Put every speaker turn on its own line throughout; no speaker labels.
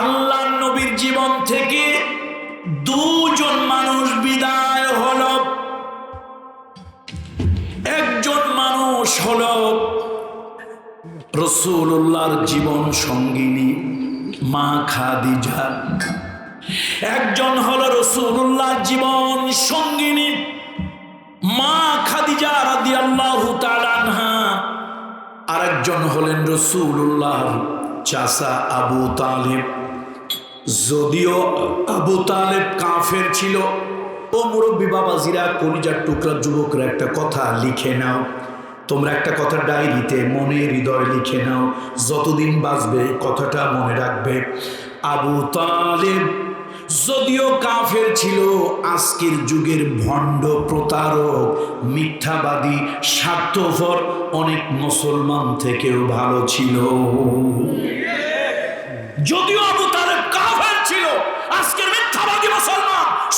আল্লাহ নবীর জীবন থেকে দুজন মানুষ বিদায় হল। একজন মানুষ হল রসুল্লাহর জীবন সঙ্গিনী মা খাদিজা। একজন হল রসুল্লাহর জীবন সঙ্গিনী মা খাদিজা রাদি আল্লাহ আরেকজন হলেন রসুল্লাহর চাষা আবু তালেব। যদিও আবু তালেব কাফের ছিল, ও মুরব্বী বাবাজিরা কলিজার টুকরা যুবকরা একটা কথা লিখে নাও। তোমরা একটা কথা ডায়েরিতে মনে হৃদয় লিখে নাও, যতদিন বাঁচবে কথাটা মনে রাখবে। আবু তালেব যদিও কাফের ছিল, আজকের যুগের ভণ্ড প্রতারক, মিথ্যাবাদী, স্বার্থপর, অনেক মুসলমান থেকেও ভালো ছিল। যদিও আবু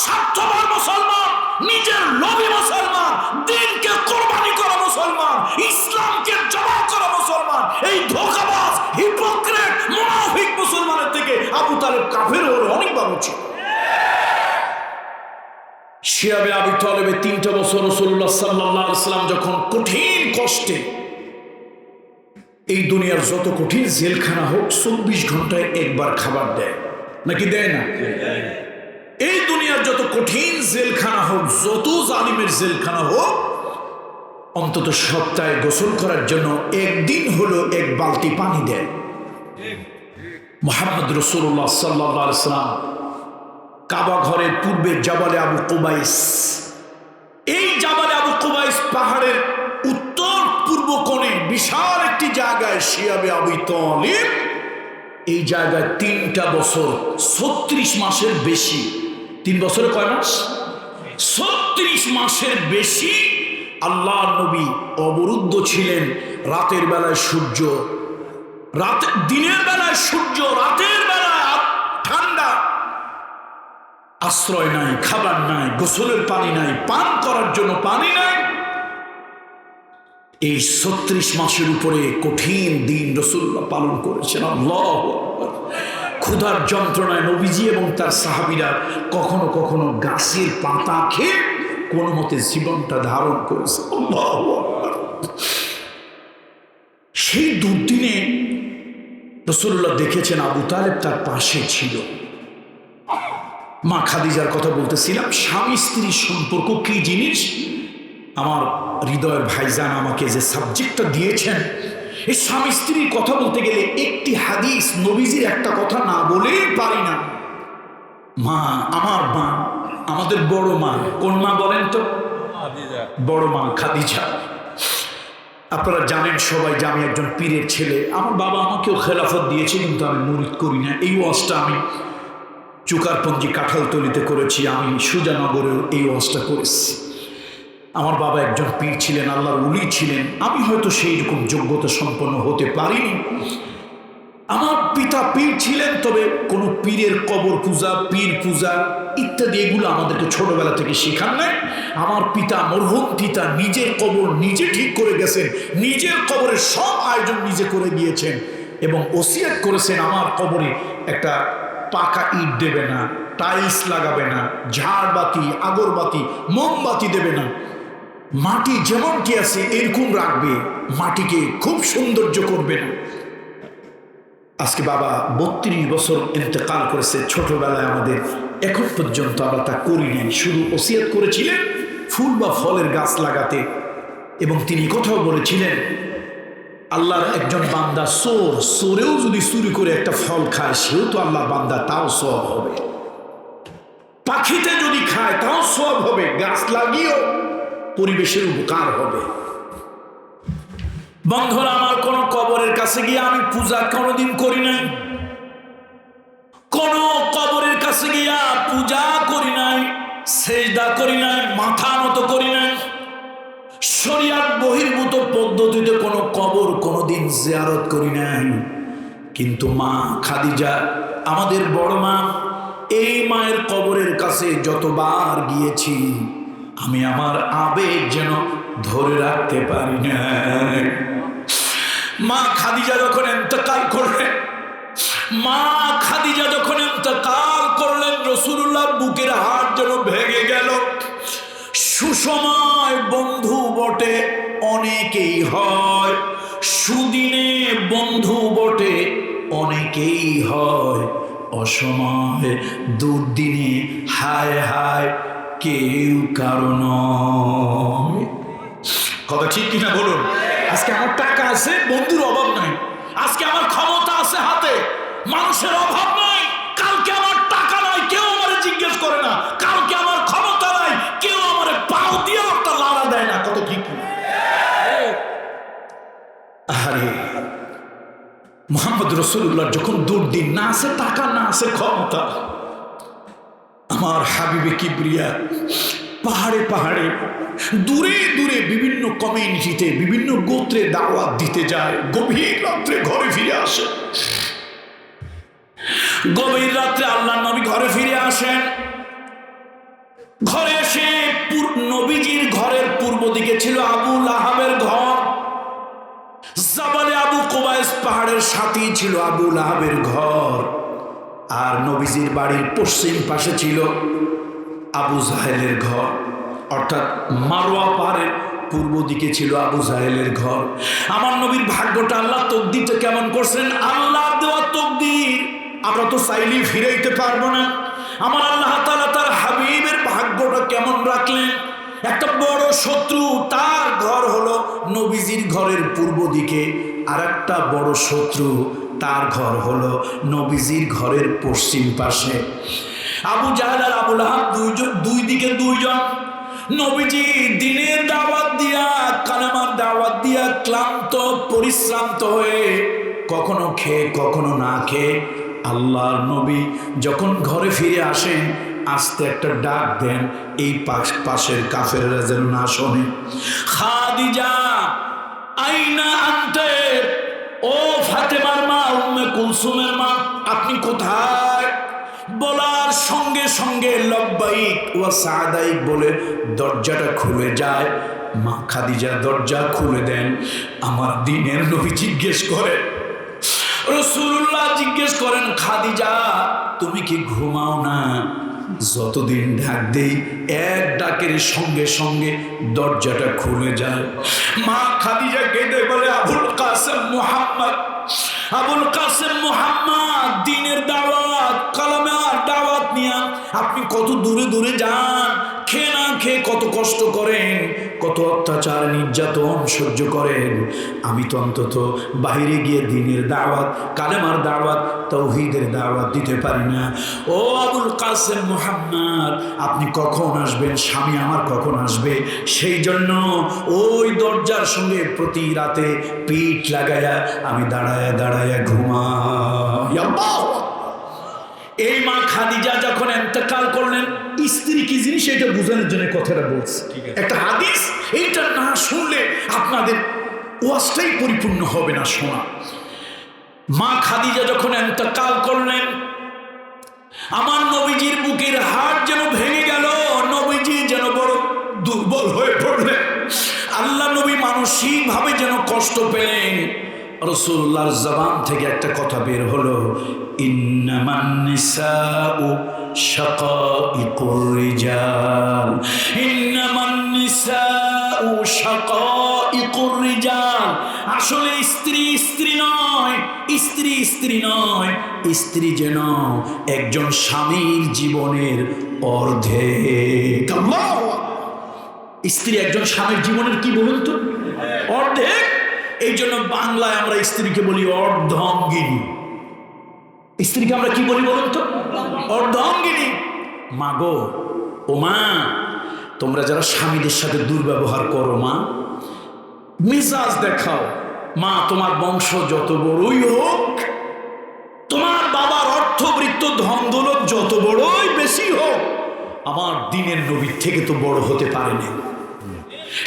স্বার্থপর মুসলমান, নিজের লোভী মুসলমান, দিনকে কোরবানি করা মুসলমান, ইসলামকে জমা করা মুসলমান, এই ধোকাবাজ হিপোক্রেট মুনাফিক মুসলমানের থেকে আবু তালেব কাফের হলে অনেক ভালো ছিল। শিয়াবে আবি তলেবে তিনটা বছর রসুল্লাহ সাল্লাহ সাল্লাম যখন কঠিন কষ্টে এই দুনিয়ার যত কঠিন জেলখানা হোক, চব্বিশ ঘন্টায় একবার খাবার দেয়। নাকি দেয় না? এই দুনিয়ার যত কঠিন জেলখানা হোক, যত জালিমের জেলখানা হোক, অন্তত সপ্তাহে গোসল করার জন্য একদিন হলো এক বালতি পানি দেয় মোহাম্মদ রসুল্লাহ সাল্লাহ সাল্লাম কাবা ঘরের পূর্বে জাবালে আবু কুবাইস। এই জাবালে আবু কুবাইস পাহাড়ের উত্তর পূর্ব কোণে বিশাল একটি জায়গায় শিয়াবে আবু তলিব। এই জায়গায় তিনটা বছর ছত্রিশ মাসের বেশি তিন বছরে কয় মাস? ছত্রিশ মাসের বেশি আল্লাহ নবী অবরুদ্ধ ছিলেন রাতের বেলায় সূর্য। রাতে, দিনের বেলায় সূর্য, রাতের বেলায় ঠান্ডা। আশ্রয় নাই, খাবার নাই, গোসলের পানি নাই, পান করার জন্য পানি নাই। এই ছত্রিশ মাসের উপরে কঠিন দিন রসুল্লাহ পালন করেছেন। আল্লাহ ক্ষুধার যন্ত্রণায় নবীজি এবং তার সাহাবিরা কখনো কখনো গাছের পাতা খেয়ে কোনো মতে জীবনটা ধারণ করেছে। সেই দুদিনে রসুল্লাহ দেখেছেন আবু তালেব তার পাশে ছিল। মা খাদিজার কথা বলতেছিলাম, স্বামী স্ত্রীর সম্পর্ক কি জিনিস? আমার হৃদয়ের ভাইজান আমাকে যে সাবজেক্টটা দিয়েছেন এই স্বামী স্ত্রীর কথা বলতে গেলে একটি হাদিস নবীজির একটা কথা না বলেই পারি না। মা আমার মা আমাদের বড় মা। কোন মা বলেন তো? বড় মা খাদিজা। আপনারা জানেন সবাই যে আমি একজন পীরের ছেলে। আমার বাবা আমাকেও খেলাফত দিয়েছে কিন্তু আমি মুরিদ করি না। এই ওয়াজটা আমি চুকারপঞ্জি কাঁঠালতলিতে করেছি। আমি সুজানগরেও এই ওয়াজটা করেছি। আমার বাবা একজন পীর ছিলেন, আল্লাহর উলি ছিলেন। আমি হয়তো সেই রকম যোগ্যতা সম্পন্ন হতে পারিনি। আমার পিতা পীর ছিলেন, তবে কোনো পীরের কবর পূজা, পীর পূজা ইত্যাদি এগুলো আমাদেরকে ছোটবেলা থেকে শেখান নাই। আমার পিতা মরহুম, পিতা নিজের কবর নিজে ঠিক করে গেছেন, নিজের কবরের সব আয়োজন নিজে করে দিয়েছেন এবং ওসিয়াত করেছেন। আমার কবরে একটা পাকা ইট দেবে না, টাইলস লাগাবে না, ঝাড়বাতি, আগরবাতি, মোমবাতি দেবে না। মাটি যেমন কি আছে, এরকম রাখবে। মাটিকে খুব সৌন্দর্য করবে। না আজকে বাবা বত্রিশ বছর ইন্তেকাল করেছে ছোটবেলায় আমাদের। এখন পর্যন্ত আমরা তা করিনি শুধু ওসিয়াত করেছিলেন ফুল বা ফলের গাছ লাগাতে। এবং তিনি কোথাও বলেছিলেন, আল্লাহর একজন বান্দা সোর সোরেও যদি চুরি করে একটা ফল খায়, সেও তো আল্লাহর বান্দা, তাও সব হবে। পাখিতে যদি খায়, তাও সব হবে। গাছ লাগিয়েও পরিবেশের উপকার হবে। বন্ধুরা, আমার কোন কবরের কাছে গিয়ে আমি পূজা কোনোদিন করি নাই। কোন কবরের কাছে গিয়া পূজা করি নাই, সেজদা করি নাই, মাথা নত করি নাই। শরিয়ার বহির্ভূত পদ্ধতিতে কোনো কবর কোনোদিন জিয়ারত করি নাই। কিন্তু মা খাদিজা, আমাদের বড় মা, এই মায়ের কবরের কাছে যতবার গিয়েছি আমি আমার আবেগ যেন ধরে রাখতে পারি না। মা খাদিজা যখন এতেকাল করলেন, মা খাদিজা যখন এতেকাল করলেন রসুল্লাহ বুকের হাট যেন ভেঙে গেল। সুসময় বন্ধু বটে অনেকেই হয়, সুদিনে বন্ধু বটে অনেকেই হয়। অসময় দুর্দিনে হায় হায় কেউ কারণ কথা ঠিক কিনা বলুন? আজকে আমার টাকা আছে, বন্ধুর অভাব নাই। আজকে আমার ক্ষমতা আছে হাতে, মানুষের অভাব নাই। কালকে আমার টাকা নাই, কেউ আমার জিজ্ঞেস করে না। কালকে আমার ক্ষমতা নাই, কেউ আমার পাও দিয়ে একটা লাড়া দেয় না। কত ঠিক? আরে, মোহাম্মদ রসুল্লাহ যখন দুর্দিন, না আছে টাকা, না আছে ক্ষমতা আমার হাবিবে কিবরিয়া, পাহাড়ে পাহাড়ে, দূরে দূরে বিভিন্ন কমিউনিটিতে, বিভিন্ন গোত্রে দাওয়াত দিতে যায়, গভীর রাত্রে ঘরে ফিরে আসে। গভীর রাত্রে আল্লাহ নবী ঘরে ফিরে আসেন। ঘরে এসে নবীজির ঘরের পূর্ব দিকে ছিল আবুল আহাবের ঘর। জাবালে আবু কোবাইস পাহাড়ের সাথেই ছিল আবুল আহাবের ঘর। আর নবীজির বাড়ির পশ্চিম পাশে ছিল আবু জাহেলের ঘর। অর্থাৎ মারোয়া পাহাড়ের পূর্ব দিকে ছিল আবু জাহেলের ঘর। আমার নবীর ভাগ্যটা আল্লাহ তকদিরটা কেমন করছেন? আল্লাহ দেওয়া তকদির। আমরা তো চাইলেই ফিরাইতে পারব না। আমার আল্লাহ তাআলা তার হাবিবের ভাগ্যটা কেমন রাখলেন? একটা বড় শত্রু তার ঘর হলো নবীজির ঘরের পূর্ব দিকে। আর একটা বড় শত্রু তার ঘর হলো নবীজির ঘরের পশ্চিম পাশে। আবু জাহাল আর আবুল আহাব দুইজন দুই দিকে দুইজন। নবীজি দিনের দাওয়াত দিয়া, কালেমার দাওয়াত দিয়া ক্লান্ত, পরিশ্রান্ত হয়ে কখনো খেয়ে, কখনো না খেয়ে আল্লাহর নবী যখন ঘরে ফিরে আসেন, আস্তে একটা ডাক দেন, এই পাশ পাশের কাফেররা যেন না শোনে। খাদিজা, আইনা আনতে ও ফাতেমার মা, উম্মে কুলসুমের মা, আপনি কোথায়? বলার সঙ্গে সঙ্গে লব্বাইক ও সাদাইক বলে দরজাটা খুলে যায়। মা খাদিজা দরজা খুলে দেন। আমার দিনের নবী জিজ্ঞেস করে রসুল্লাহ জিজ্ঞেস করেন, খাদিজা, তুমি কি ঘুমাও না? যতদিন ঢাক দেই, এক ডাকের সঙ্গে সঙ্গে দরজাটা খুলে যায়। মা খাদিজা কেঁদে বলে, আবুল কাসেম মুহাম্মদ, আবুল কাসেম মুহাম্মদ, দিনের দাওয়াত কালামের দাওয়াত নিয়ে আপনি কত দূরে দূরে যান খেয়ে না খেয়ে কত কষ্ট করেন, কত অত্যাচার নির্যাতন সহ্য করেন। আমি তো অন্তত বাইরে গিয়ে দিনের দাওয়াত, কালেমার দাওয়াত, তৌহিদের দাওয়াত দিতে পারি না। ও আবুল কাসেম মোহাম্মদ, আপনি কখন আসবেন? স্বামী আমার কখন আসবে? সেই জন্য ওই দরজার সঙ্গে প্রতি রাতে পিঠ লাগায়া আমি দাঁড়ায়া দাঁড়ায়া আকবার। এই মা খাদিজা যখন এন্তেকাল করলেন স্ত্রী কি জিনিস? এটা বোঝানোর জন্য কথাটা বলছে। একটা হাদিস এইটা না শুনলে আপনাদের ওয়াজটাই পরিপূর্ণ হবে না শোনা। মা খাদিজা যখন এন্তেকাল করলেন আমার নবীজির বুকের হাড় যেন ভেঙে গেল নবীজি যেন বড় দুর্বল হয়ে পড়লেন। আল্লাহ নবী মানসিকভাবে যেন কষ্ট পেলেন। রসুল্লাহর জবান থেকে একটা কথা বের হলো। ইন্নামান নিসাউ শাকাইকুর রিজাল। ইন্নামান শাকাইকুর রিজাল। আসলে স্ত্রী স্ত্রী নয় স্ত্রী স্ত্রী নয় স্ত্রী যেন একজন স্বামীর জীবনের অর্ধেক। স্ত্রী একজন স্বামীর জীবনের কি বলুন তো? অর্ধেক। এই জন্য বাংলায় আমরা স্ত্রীকে বলি অর্ধঙ্গিনী। স্ত্রীকে আমরা কি বলি বলুন তো? অর্ধঙ্গিনী। মা গো ও মা, তোমরা যারা স্বামীদের সাথে দুর্ব্যবহার করো মা, মেজাজ দেখাও। মা, তোমার বংশ যত বড়ই হোক, তোমার বাবার অর্থবৃত্ত ধন যত বড়ই বেশি হোক, আমার দিনের নবীর থেকে তো বড় হতে পারেনি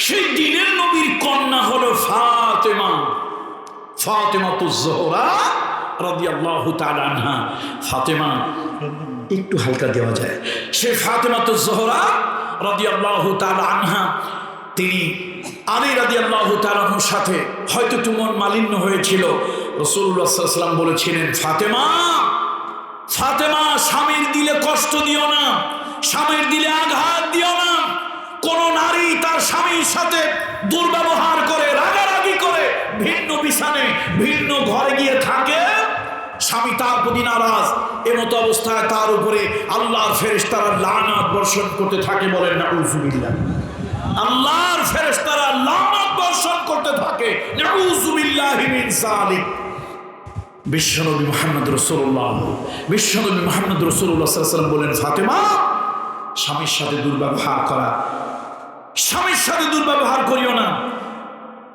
সেই দিনের নবীর কন্যা হলো ফাতেমা। ফাতেমা তো জোহরা রাদিয়াল্লাহু তাআলা আনহা। ফাতেমা, একটু হালকা দেওয়া যায়। সে ফাতেমা তো জোহরা রাদিয়াল্লাহু তাআলা আনহা। তিনি আলী রাদিয়াল্লাহু তাআলার সাথে হয়তো তোমার মালিন্য হয়েছিল। আলাইহি বলেছিলেন, ফাতেমা ফাতেমা, স্বামীর দিলে কষ্ট দিও না, স্বামীর দিলে আঘাত দিও না। কোন নারী তার স্বামীর সাথে দুর্ব্যবহার করে ভিন্ন বিছানে ভিন্ন ঘরে গিয়ে থাকে। স্বামী তার প্রতি নারাজ। এমতো অবস্থায় তার উপরে আল্লাহর ফেরেশতারা লানাত বর্ষণ করতে থাকে বলেন না উজুবিল্লাহ আল্লাহর ফেরেশতারা লানাত বর্ষণ করতে থাকে। বিশ্বনবী মোহাম্মদ রসুল্লাহ বিশ্বনবী মোহাম্মদ রসুল্লাহ সাল্লাম বলেন, ফাতেমা, স্বামীর সাথে দুর্ব্যবহার করা। স্বামীর সাথে দুর্ব্যবহার করিও না।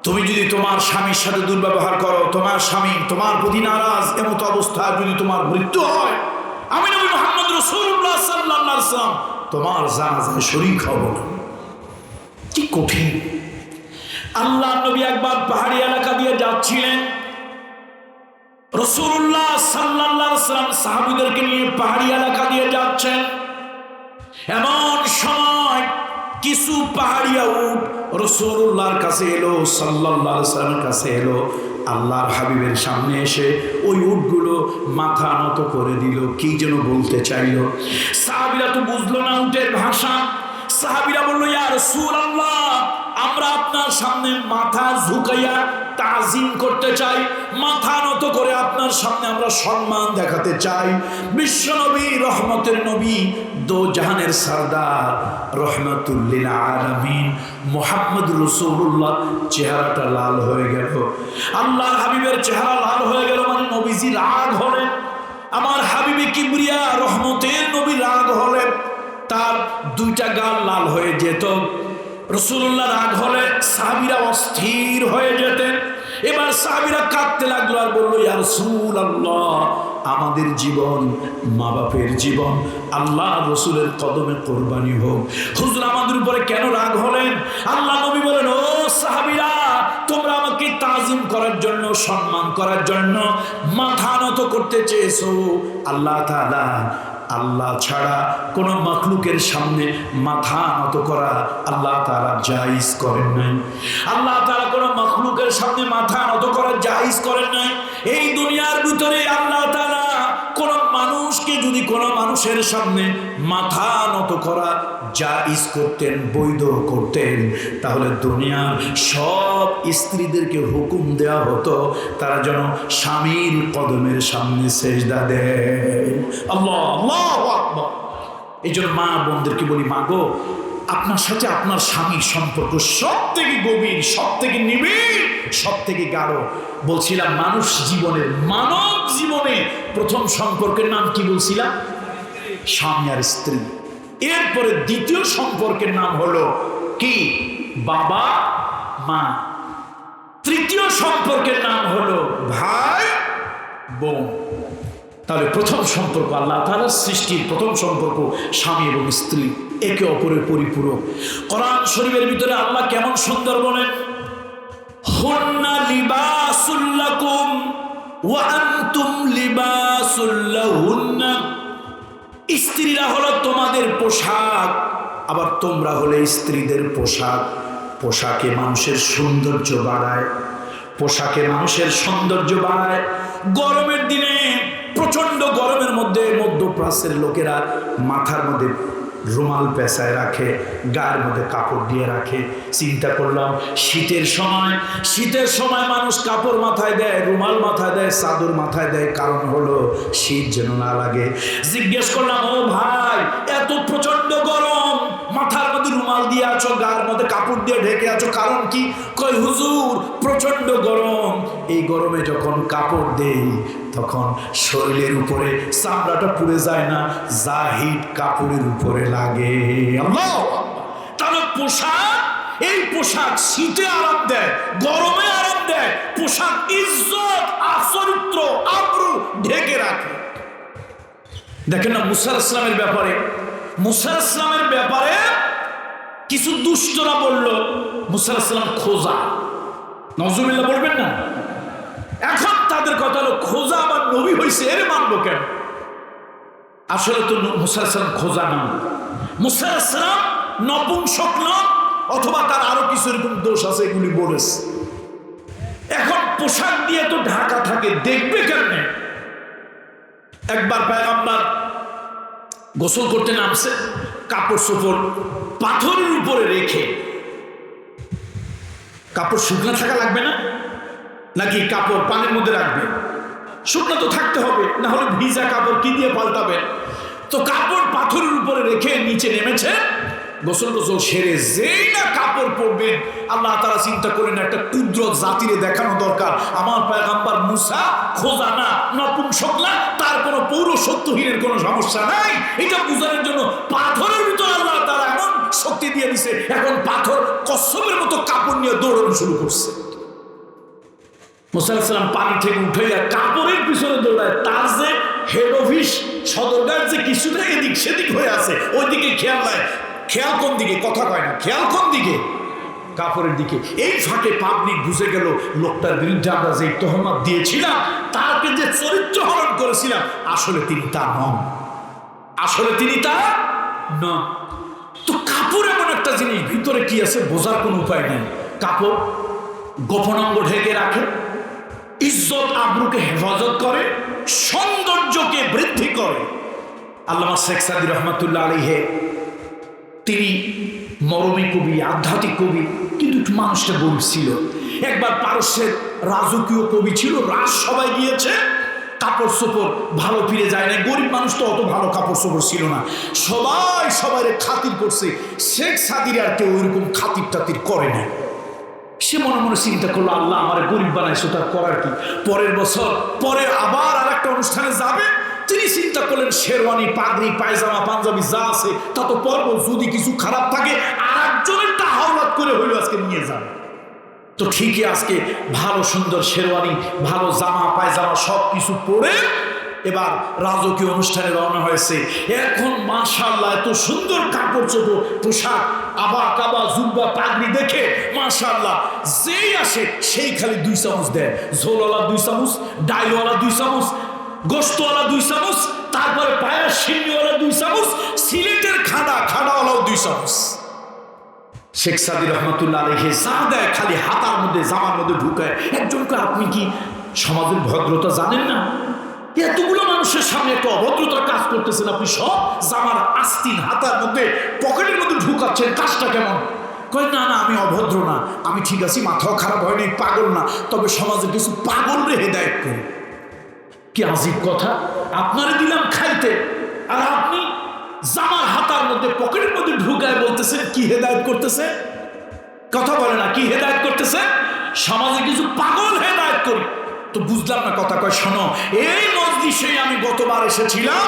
তুমি যদি তোমার স্বামীর সাথে দুর্ব্যবহার করো, তোমার স্বামী তোমার প্রতি নারাজ, এমত অবস্থায় যদি তোমার মৃত্যু হয়, আমি নবী মোহাম্মদ রসুল্লাহ সাল্লাম তোমার জানাজায় শরীর হব কি কঠিন। আল্লাহ নবী একবার পাহাড়ি এলাকা দিয়ে যাচ্ছিলেন। রসুল্লাহ সাল্লাহ সাল্লাম সাহাবিদেরকে নিয়ে পাহাড়ি এলাকা দিয়ে যাচ্ছেন। এমন সময় কিছু পাহাড়িয়া উঠ। রসুল্লাহর কাছে এলো সাল্লাহ সাল্লামের কাছে এলো। আল্লাহর হাবিবের সামনে এসে ওই উটগুলো মাথা নত করে দিল, কি যেন বলতে চাইল। সাহাবিরা তো বুঝলো না উটের ভাষা। সাহাবিরা বলল, ইয়া রাসূলুল্লাহ! আমরা আপনার সামনে মাথা ঝুঁকাইয়া তাজিম করতে চাই, মাথা নত করে আপনার সামনে আমরা সম্মান দেখাতে চাই। বিশ্বনবী রহমতের নবী, দো জাহানের সরদার, রহমতুল্লিল আলমিন, মোহাম্মদ রসুল্লাহ, চেহারাটা লাল হয়ে গেল। আল্লাহর হাবিবের চেহারা লাল হয়ে গেল মানে নবীজি রাগ হলেন। আমার হাবিবে কিবরিয়া, রহমতের নবী রাগ হলেন। তার দুইটা গাল লাল হয়ে যেত। রসুল্লাহ রাগ হলে সাহাবিরা অস্থির হয়ে যেতেন। এবার সাহাবিরা কাঁদতে লাগল আর বলল, ইয়া রসুল আল্লাহ আমাদের জীবন মা বাপের জীবন, আল্লাহ রসুলের কদমে কোরবানি হোক। হুজুর আমাদের উপরে কেন রাগ হলেন? আল্লাহ নবী বলেন, ও সাহাবিরা, তোমরা আমাকে তাজিম করার জন্য, সম্মান করার জন্য মাথা নত করতে চেয়েছো। আল্লাহ তাআলা আল্লাহ ছাড়া কোন মখলুকের সামনে মাথা নত করা আল্লাহ তারা জাইজ করেন নাই। আল্লাহ তারা কোনো মখলুকের সামনে মাথা নত করা জাইজ করেন নাই। এই দুনিয়ার ভিতরে আল্লাহ কোন মানুষের সামনে মাথা নত করা জাইজ করতেন, বৈধ করতেন। তাহলে দুনিয়ার সব স্ত্রীদেরকে হুকুম দেওয়া হতো, তারা যেন স্বামীর কদমের সামনে সেজদা দেয়। এই জন্য মা বোনদেরকে বলি, মা গো, আপনার সাথে আপনার স্বামীর সম্পর্ক সব থেকে গভীর সব থেকে নিবিড়। সব থেকে গাঢ়। বলছিলাম, মানুষ জীবনের, মানব জীবনে প্রথম সম্পর্কের নাম কি বলছিলাম? স্বামী আর স্ত্রী। এরপরে দ্বিতীয় সম্পর্কের নাম হলো কি? বাবা, মা। তৃতীয় সম্পর্কের নাম হলো ভাই, বোন। তাহলে প্রথম সম্পর্ক আল্লাহ তাআলার সৃষ্টির প্রথম সম্পর্ক স্বামী এবং স্ত্রী। একে অপরের পরিপূরক। কোরআন শরীফের ভিতরে আল্লাহ কেমন সুন্দর বলেন? স্ত্রীরা হলো তোমাদের পোশাক, আবার তোমরা হলে স্ত্রীদের পোশাক। পোশাকে মানুষের সৌন্দর্য বাড়ায়, পোশাকে মানুষের সৌন্দর্য বাড়ায়। গরমের দিনে প্রচণ্ড গরমের মধ্যে মধ্যপ্রাচ্যের লোকেরা মাথার মধ্যে রুমাল পেশায় রাখে, গায়ের মধ্যে কাপড় দিয়ে রাখে। চিন্তা করলাম, শীতের সময় শীতের সময় মানুষ কাপড় মাথায় দেয়, রুমাল মাথায় দেয়, চাদর মাথায় দেয়। কারণ হলো, শীত যেন না লাগে। জিজ্ঞেস করলাম, ও ভাই, এত প্রচণ্ড গরম মাথার মধ্যে রুমাল দিয়ে আছো গায়ের মধ্যে কাপড় দিয়ে ঢেকে আছো। কারণ কি? কই হুজুর প্রচণ্ড গরম। এই গরমে যখন কাপড় দেই, তখন শরীরের উপরে চামড়াটা পুড়ে যায় না যা কাপড়ের উপরে লাগে। তাহলে পোশাক, এই পোশাক শীতে আরাম দেয়, গরমে আরাম দেয়। পোশাক ইজ্জত, আচরিত্র, আব্রু ঢেকে রাখে। দেখেন না মুসার ইসলামের ব্যাপারে মুসার ইসলামের ব্যাপারে কিছু দুষ্টরা বলল মুসার ইসলাম খোঁজা। নজরুল্লাহ বলবেন না? এখন তাদের কথা হলো, খোঁজা আবার নবী হয়েছে এর মানবো কেন? আসলে তো মুসা ইসলাম খোঁজা নাম মুসা ইসলাম নপুংসক নাম অথবা তার আরও কিছু এরকম দোষ আছে এগুলি বলেছে। এখন পোশাক দিয়ে তো ঢাকা থাকে, দেখবে কেমনে? একবার পেগাম্বার গোসল করতে নামছে, কাপড় চোপড় পাথরের উপরে রেখে। কাপড় শুকনো থাকা লাগবে না? নাকি কাপড় পানির মধ্যে রাখবে? শুকনো তো থাকতে হবে না হলে ভিজা কাপড় কি দিয়ে পাল্টাবে তো কাপড় পাথরের উপরে রেখে নিচে নেমেছে গোসল গোসল সেরে যেই না কাপড় পরবেন আল্লাহ তারা চিন্তা করেন একটা ক্ষুদ্র জাতিরে দেখানো দরকার। আমার পায়গাম্বার মুসা খোঁজা না নপুংসক না তার কোনো পৌরসত্বহীনের কোনো সমস্যা নাই। এটা বুঝানোর জন্য পাথরের ভিতর আল্লাহ তারা এমন শক্তি দিয়ে দিছে, এখন পাথর কচ্ছপের মতো কাপড় নিয়ে দৌড়ানো শুরু করছে। মুসাল্লাম পানি থেকে উঠে যায় কাপড়ের পিছনে দৌড়ায়, তার যে হেড অফিস সদরকার যে কিছুটা এদিক সেদিক হয়ে আছে, ওইদিকে খেয়াল নাই খেয়াল কোন দিকে? কথা কয় না। খেয়াল কোন দিকে? কাপড়ের দিকে। এই ফাঁকে পাবলিক বুঝে গেল, লোকটার বিরুদ্ধে আমরা যে তহমত দিয়েছিলাম তাকে যে চরিত্র হরণ করেছিলাম, আসলে তিনি তা নন। আসলে তিনি তা নন। তো কাপড় এমন একটা জিনিস, ভিতরে কি আছে বোঝার কোনো উপায় নেই। কাপড় গোপনাঙ্গ ঢেকে রাখে, ইজ্জত আব্রুকে হেফাজত করে, সৌন্দর্যকে বৃদ্ধি করে। আল্লামা শেখ সাদি রহমতুল্লাহ আলীহে তিনি মরমী কবি, আধ্যাত্মিক কবি, কিন্তু মানুষটা গরিব ছিল। একবার পারস্যের রাজকীয় কবি ছিল রাজ সবাই গিয়েছে কাপড় চোপড় ভালো ফিরে যায় না গরিব মানুষ তো অত ভালো কাপড় চোপড় ছিল না। সবাই সবাই খাতির করছে। শেখ সাদির আর কেউ ওইরকম খাতির টাতির করে না সে মনে মনে চিন্তা করল, আল্লাহ আমার গরিব বানাইছো, তার করার কি? পরের বছর পরে আবার আর একটা অনুষ্ঠানে যাবে। তিনি চিন্তা করলেন, শেরওয়ানি, পাগড়ি, পায়জামা, পাঞ্জাবি যা আছে, তা তো পর্ব, যদি কিছু খারাপ থাকে আর একজনের তা হাওলাত করে হইল আজকে নিয়ে যাবে। তো ঠিকই আজকে ভালো, সুন্দর শেরওয়ানি, ভালো জামা, পায়জামা সব কিছু পরে এবার রাজকীয় অনুষ্ঠানে রওনা হয়েছে। এখন মাশাল্লাহ এত সুন্দর কাপড় চোপড়, পোশাক আবা কাবা, জুব্বা, পাগড়ি দেখে মাশাল্লাহ যেই আসে, সেই খালি দুই চামচ দেয়। ঝোলওয়ালা দুই চামচ, ডাইলওয়ালা দুই চামচ গোস্তওয়ালা দুই চামচ, তারপরে পায়ের সিন্নিওয়ালা দুই চামচ, সিলেটের খাডা খাডাওয়ালাও দুই চামচ। শেখ সাদি রহমতুল্লাহ আলহে যা দেয় খালি হাতার মধ্যে, জামার মধ্যে ঢুকায়। একজনকে আপনি কি সমাজের ভদ্রতা জানেন না? এতগুলো মানুষের সামনে একটা অভদ্রতার কাজ করতেছেন, আপনি সব জামার আস্তিন হাতার মধ্যে, পকেটের মধ্যে ঢুকাচ্ছেন, কাজটা কেমন? কয়, না না, আমি অভদ্র না, আমি ঠিক আছি, মাথাও খারাপ হয়নি, পাগল না, তবে সমাজে কিছু পাগল রে, হেদায়ত করি কি আজিব কথা? আপনারে দিলাম খাইতে। আর আপনি জামার হাতার মধ্যে, পকেটের মধ্যে ঢুকায় বলতেছেন, কি হেদায়ত করতেছে? কথা বলে না, কি হেদায়ত করতেছে? সমাজে কিছু পাগল হেদায়ত করি। তো বুঝলাম না কথা, কয়, শোনো, এই মজলিসে আমি গতবার এসেছিলাম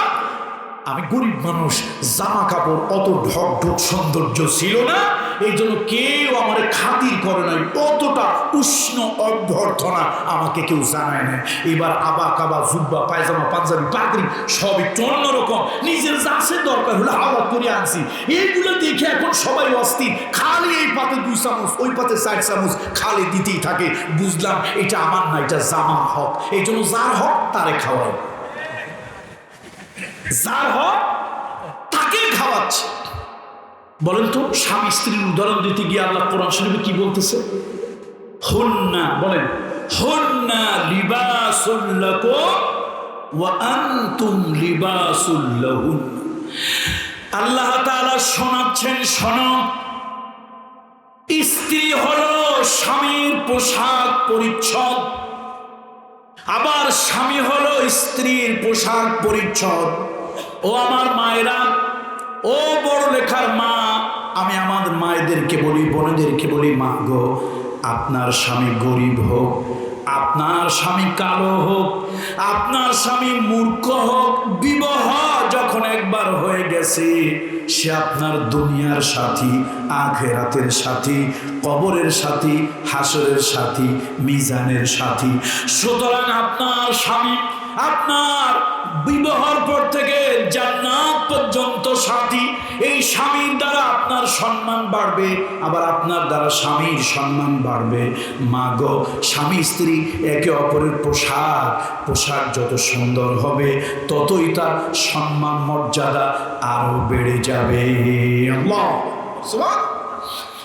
আমি গরিব মানুষ জামা কাপড় অত ঢক ঢক সৌন্দর্য ছিল না এই জন্য কেউ আমার খাতির করে নাই। অতটা উষ্ণ অভ্যর্থনা আমাকে কেউ জানায় না এবার আবা কাবা, জুব্বা, পায়জামা, পাঞ্জাবি পাগড়ি সব একটু অন্যরকম। নিজের যাচ্ছে দরকার হলে হাওয়া করে আনছি। এইগুলো দেখে এখন সবাই অস্থির। খালি এই পাতে দুই চামচ, ওই পাতে চার চামচ খালি দিতেই থাকে। বুঝলাম এটা আমার না, এটা জামার হক। এই জন্য যার হক তারে খাওয়ায় যার হক তাকে খাওয়াচ্ছে। বলেন তো, স্বামী স্ত্রীর উদাহরণ দিতে গিয়ে আল্লাহ কোরআন শরীফে কি বলতেছে? হন্না বলেন, হন্না লিবাসুল্লাকুম ওয়া আনতুম আল্লাহ তাআলা শোনাচ্ছেন, শোনো, স্ত্রী হলো স্বামীর পোশাক পরিচ্ছদ, আবার স্বামী হলো স্ত্রীর পোশাক পরিচ্ছদ। ও আমার মায়েরা, ও বড় লেখার মা, আমি আমাদের মায়েদেরকে বলি, বোনেদেরকে বলি, মা গো, আপনার স্বামী গরিব হোক, আপনার স্বামী কালো হোক, আপনার স্বামী মূর্খ হোক, বিবাহ যখন একবার হয়ে গেছে, সে আপনার দুনিয়ার সাথী, আখেরাতের সাথী, কবরের সাথী, হাসরের সাথী, মিজানের সাথী। সুতরাং আপনার স্বামী আপনার বিবাহর পর থেকে জান্নাত পর্যন্ত সাথী, এই স্বামীর দ্বারা আপনার সম্মান বাড়বে, আবার আপনার দ্বারা স্বামীর সম্মান বাড়বে। মা গো, স্বামী, স্ত্রী একে অপরের পোশাক পোশাক যত সুন্দর হবে, ততই তার সম্মান মর্যাদা আরও বেড়ে যাবে। আল্লাহ